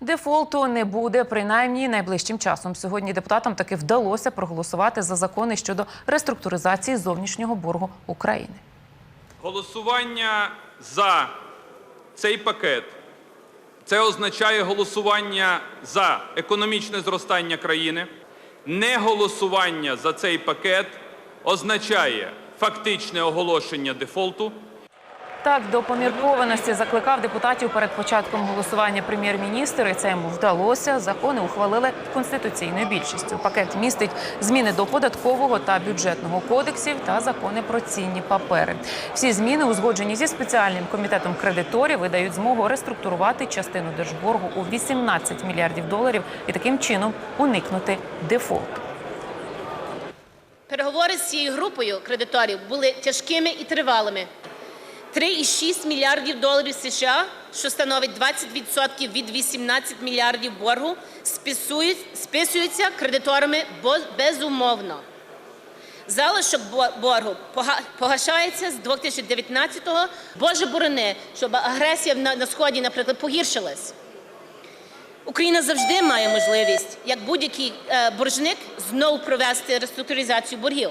Дефолту не буде принаймні найближчим часом. Сьогодні депутатам таки вдалося проголосувати за закони щодо реструктуризації зовнішнього боргу України. Голосування за цей пакет це означає голосування за економічне зростання країни. Не голосування за цей пакет означає фактичне оголошення дефолту. Так, до поміркованості закликав депутатів перед початком голосування прем'єр-міністр. І це йому вдалося. Закони ухвалили конституційною більшістю. Пакет містить зміни до податкового та бюджетного кодексів та закони про цінні папери. Всі зміни узгоджені зі спеціальним комітетом кредиторів і дають змогу реструктурувати частину держборгу у 18 мільярдів доларів і таким чином уникнути дефолту. Переговори з цією групою кредиторів були тяжкими і тривалими. 3,6 мільярдів доларів США, що становить 20% від 18 мільярдів боргу, списуються кредиторами безумовно. Залишок боргу пога- погашається з 2019-го. Боже борони, щоб агресія на, на сході, наприклад, погіршилась. Україна завжди має можливість, як будь-який е, боржник, знову провести реструктуризацію боргів.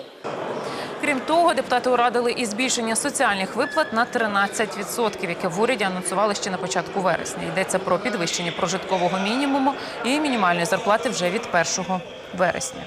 Крім того, депутати урадили і збільшення соціальних виплат на 13%, яке в уряді анонсували ще на початку вересня. Йдеться про підвищення прожиткового мінімуму і мінімальної зарплати вже від 1 вересня.